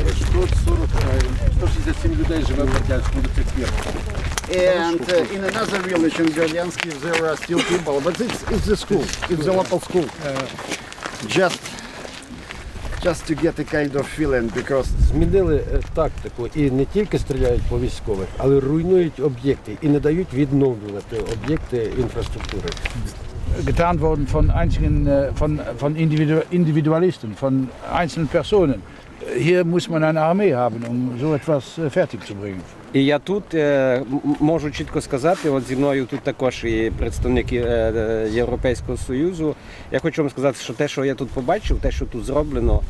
140, е, 167 людей живе в Бердянську до цих пір. And uh, in another village in Berdiansky there are still people, but it's, it's the school, it's the local school. Just, just to get a kind of feeling because Змінили е, тактику і не тільки стріляють по військових, але руйнують об'єкти і не дають відновлювати об'єкти інфраструктури. Getan worden von einzigen, äh, von, von Individu Individualisten, von einzelnen Personen. Hier muss man eine Armee haben, um so etwas fertig zu bringen. І я тут е, можу чітко сказати, от зі мною тут також і представники е, е, Європейського Союзу. Я хочу вам сказати, що те, що я тут побачив, те, що тут зроблено,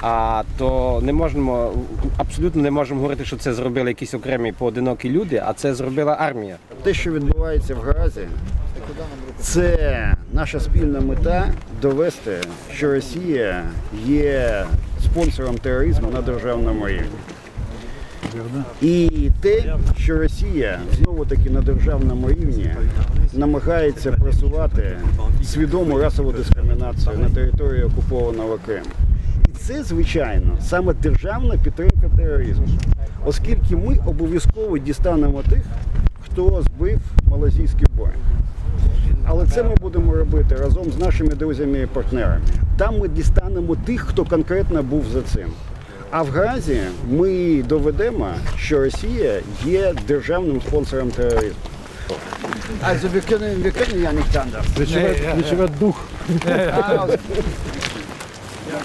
а то не можемо абсолютно не можемо говорити, що це зробили якісь окремі поодинокі люди, а це зробила армія. те, що відбувається в Газі, це наша спільна мета довести, що Росія є спонсором тероризму на державному рівні. І те, що Росія знову таки на державному рівні намагається просувати свідому расову дискримінацію на території окупованого Криму. І це, звичайно, саме державна підтримка тероризму, оскільки ми обов'язково дістанемо тих, хто збив. Але це ми будемо робити разом з нашими друзями і партнерами. Там ми дістанемо тих, хто конкретно був за цим. А в Газі ми доведемо, що Росія є державним спонсором тероризму. Also wir können, wir können ja nicht anders. Дух. Das- Ja,